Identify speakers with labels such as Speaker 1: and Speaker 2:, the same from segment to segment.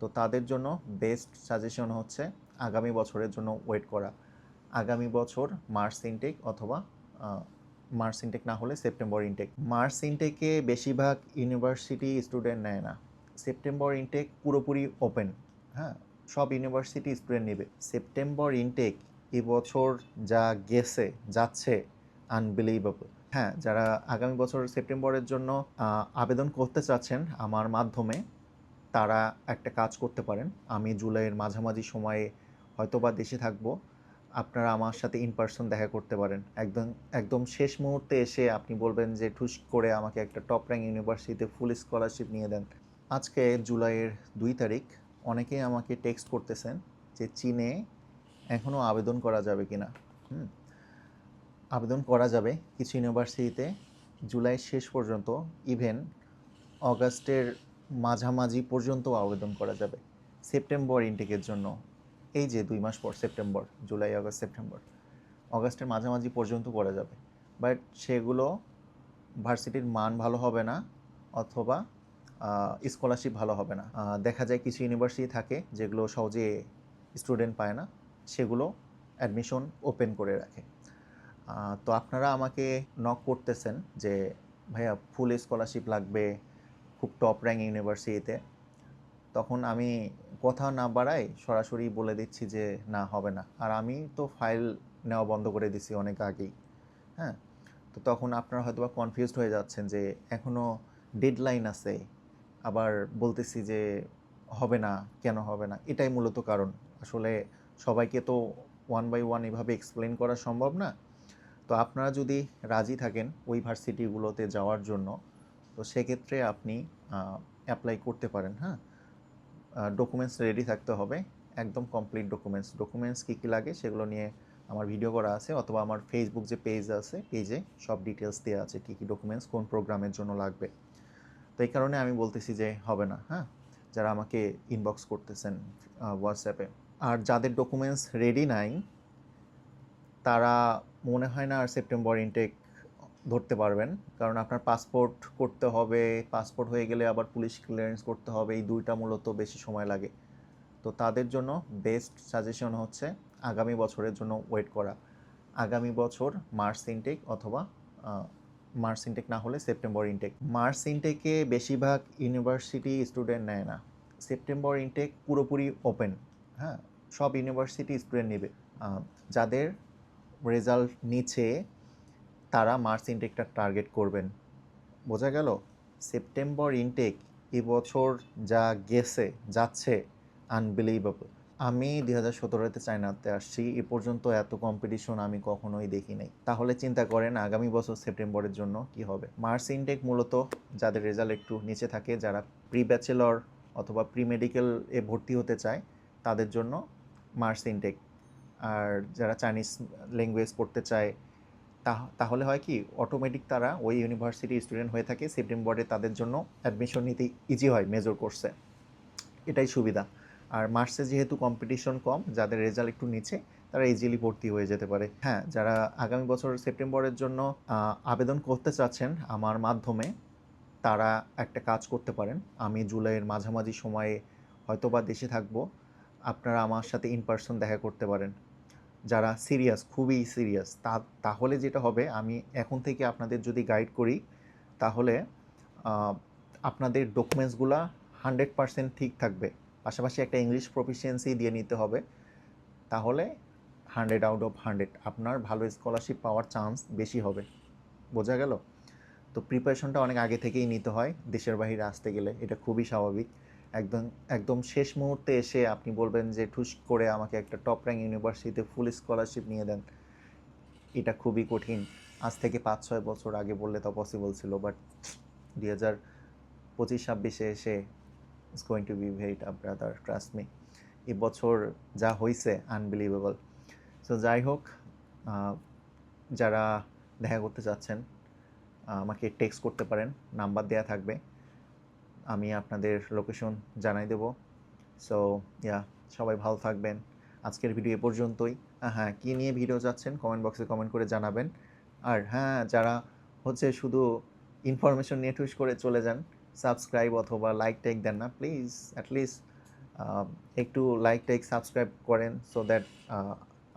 Speaker 1: তো তাদের জন্য বেস্ট সাজেশন হচ্ছে আগামী বছরের জন্য ওয়েট করা। আগামী বছর মার্চ ইনটেক অথবা মার্চ ইনটেক না হলে সেপ্টেম্বর ইনটেক মার্চ ইনটেকে বেশিরভাগ ইউনিভার্সিটি স্টুডেন্ট নেয় না। সেপ্টেম্বর ইনটেক পুরোপুরি ওপেন হ্যাঁ? সব ইউনিভার্সিটি স্টুডেন্ট নেবে। সেপ্টেম্বর ইনটেক এবছর যা গেছে, যাচ্ছে আনবিলিভেবল হ্যাঁ যারা আগামী বছর সেপ্টেম্বরের জন্য আবেদন করতে চাচ্ছেন আমার মাধ্যমে তারা একটা কাজ করতে পারেন। আমি জুলাইয়ের মাঝামাঝি সময়ে হয়তো বা দেশে থাকব। আপনারা আমার সাথে ইন পার্সন দেখা করতে পারেন। একদম একদম শেষ মুহূর্তে এসে আপনি বলবেন যে, ঠুস করে আমাকে একটা টপ র্যাঙ্ক ইউনিভার্সিটিতে ফুল স্কলারশিপ নিয়ে দেন। আজকে জুলাইয়ের দুই তারিখ অনেকেই আমাকে টেক্সট করতেছেন যে, চীনে এখনও আবেদন করা যাবে কি না হুম, আবেদন করা যাবে কিছু ইউনিভার্সিটিতে জুলাই শেষ পর্যন্ত ইভেন অগাস্টের মাঝামাঝি পর্যন্ত আবেদন করা যাবে। সেপ্টেম্বর ইনটেকের জন্য। এই যে দুই মাস পর, সেপ্টেম্বর, জুলাই, আগস্ট, সেপ্টেম্বর। অগাস্টের মাঝামাঝি পর্যন্ত করা যাবে। বাট সেগুলো ভার্সিটির মান ভালো হবে না অথবা স্কলারশিপ ভালো হবে না। দেখা যায় কিছু ইউনিভার্সিটি থাকে যেগুলো সহজে স্টুডেন্ট পায় না, সেগুলো অ্যাডমিশন ওপেন করে রাখে। তো আপনারা আমাকে নক করতেছেন যে, ভাইয়া ফুল স্কলারশিপ লাগবে খুব টপ র্যাঙ্ক ইউনিভার্সিটিতে তখন আমি কথা না বাড়াই সরাসরি বলে দিচ্ছি যে, না, হবে না। আর আমি তো ফাইল নেওয়া বন্ধ করে দিছি অনেক আগেই হ্যাঁ? তো তখন আপনারা হয়তো বা কনফিউজড হয়ে যাচ্ছেন যে এখনও ডেডলাইন আছে। আবার বলতেছি যে, হবে না, কেন হবে না? এটাই মূলত কারণ। আসলে সবাইকে তো ওয়ান বাই ওয়ান এভাবে এক্সপ্লেন করা সম্ভব না। তো আপনারা যদি রাজি থাকেন ওই ভার্সিটিগুলোতে যাওয়ার জন্য তো সেক্ষেত্রে আপনি অ্যাপ্লাই করতে পারেন হ্যাঁ? ডকুমেন্টস রেডি থাকতে হবে, একদম কমপ্লিট ডকুমেন্টস ডকুমেন্টস কী কী লাগে সেগুলো নিয়ে আমার ভিডিও করা আছে, অথবা আমার ফেসবুক যে পেজ আছে পেজে সব ডিটেলস দেওয়া আছে, কী কী ডকুমেন্টস কোন প্রোগ্রামের জন্য লাগবে। তো এই কারণে আমি বলতেছি যে হবে না হ্যাঁ? যারা আমাকে ইনবক্স করতেছেন হোয়াটসঅ্যাপে আর যাদের ডকুমেন্টস রেডি নাই, তারা মনে হয় না আর সেপ্টেম্বর ইনটেক ধরতে পারবেন। কারণ আপনার পাসপোর্ট করতে হবে পাসপোর্ট হয়ে গেলে আবার পুলিশ ক্লিয়ারেন্স করতে হবে, এই দুইটা মূলত বেশি সময় লাগে। তো তাদের জন্য বেস্ট সাজেশন হচ্ছে আগামী বছরের জন্য ওয়েট করা। আগামী বছর মার্চ ইনটেক অথবা মার্চ ইনটেক না হলে সেপ্টেম্বর ইনটেক মার্চ ইনটেকে বেশিরভাগ ইউনিভার্সিটি স্টুডেন্ট নেয় না। সেপ্টেম্বর ইনটেক পুরোপুরি ওপেন হ্যাঁ? সব ইউনিভার্সিটি স্টুডেন্ট নেবে। যাদের রেজাল্ট নিচে তারা মার্চ ইনটেকটা টার্গেট করবেন। বোঝা গেল? সেপ্টেম্বর ইনটেক এবছর যা গেছে, যাচ্ছে আনবিলিভেবল আমি দুই হাজার সতেরোতে চায়নাতে আসছি, এ পর্যন্ত এত কম্পিটিশন আমি কখনোই দেখি নাই। তাহলে চিন্তা করেন আগামী বছর সেপ্টেম্বরের জন্য কি হবে? মার্চ ইনটেক মূলত যাদের রেজাল্ট একটু নিচে থাকে, যারা প্রি ব্যাচেলর অথবা প্রি মেডিকেল এ ভর্তি হতে চায়, তাদের জন্য মার্চ ইনটেক আর যারা চাইনিজ ল্যাঙ্গুয়েজ পড়তে চায় তাহলে হয় কি অটোমেটিক তারা ওই ইউনিভার্সিটি স্টুডেন্ট হয়ে থাকে সেপ্টেম্বরে তাদের জন্য অ্যাডমিশন নিতে ইজি হয় মেজর কোর্সে এটাই সুবিধা। আর মার্চে যেহেতু কম্পিটিশন কম, যাদের রেজাল্ট একটু নিচে, তারা ইজিলি ভর্তি হয়ে যেতে পারে। হ্যাঁ যারা আগামী বছর সেপ্টেম্বরের জন্য আবেদন করতে চাচ্ছেন আমার মাধ্যমে, তারা একটা কাজ করতে পারেন। আমি জুলাইয়ের মাঝামাঝি সময়ে হয়তোবা দেশে থাকব। আপনারা আমার সাথে ইন পার্সন দেখা করতে পারেন। যারা সিরিয়াস খুবই সিরিয়াস তা, তাহলে যেটা হবে, আমি এখন থেকে আপনাদের যদি গাইড করি, তাহলে আপনাদের ডকুমেন্টসগুলো হান্ড্রেড পার্সেন্ট ঠিক থাকবে। পাশাপাশি একটা ইংলিশ প্রফিসিয়েন্সি দিয়ে নিতে হবে। তাহলে হান্ড্রেড আউট অফ হান্ড্রেড আপনার ভালো স্কলারশিপ পাওয়ার চান্স বেশি হবে। বোঝা গেল? তো প্রিপারেশনটা অনেক আগে থেকেই নিতে হয়, দেশের বাইরে আসতে গেলে, এটা খুবই স্বাভাবিক। একদম একদম শেষ মুহূর্তে এসে আপনি বলবেন যে ঠুস করে আমাকে একটা টপ র্যাঙ্ক ইউনিভার্সিটিতে ফুল স্কলারশিপ নিয়ে দেন। এটা খুবই কঠিন। আজ থেকে পাঁচ ছয় বছর আগে বললে তো পসিবল ছিল বাট দুই হাজার পঁচিশ ছাব্বিশে এসে it's going to be very tough brother trust me এবছর যা হয়েছে আনবিলিভেবল সো যাই হোক যারা দেখা করতে চাচ্ছেন আমাকে টেক্সট করতে পারেন নাম্বার দেয়া থাকবে। আমি আপনাদের লোকেশন জানাই দেব। সো ইয়া সবাই ভালো থাকবেন। আজকের ভিডিও এ পর্যন্তই। হ্যাঁ কী নিয়ে ভিডিও যাচ্ছেন কমেন্ট বক্সে কমেন্ট করে জানাবেন। আর হ্যাঁ যারা হচ্ছে শুধু ইনফরমেশন নিয়ে করে চলে যান সাবস্ক্রাইব অথবা লাইক টাইক দেন না প্লিজ অ্যাটলিস্ট একটু লাইক টাইক সাবস্ক্রাইব করেন সো দ্যাট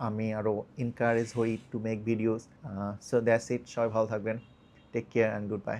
Speaker 1: আমি আরও এনকারেজ হই to make videos so that's it সবাই ভালো থাকবেন। Take care and goodbye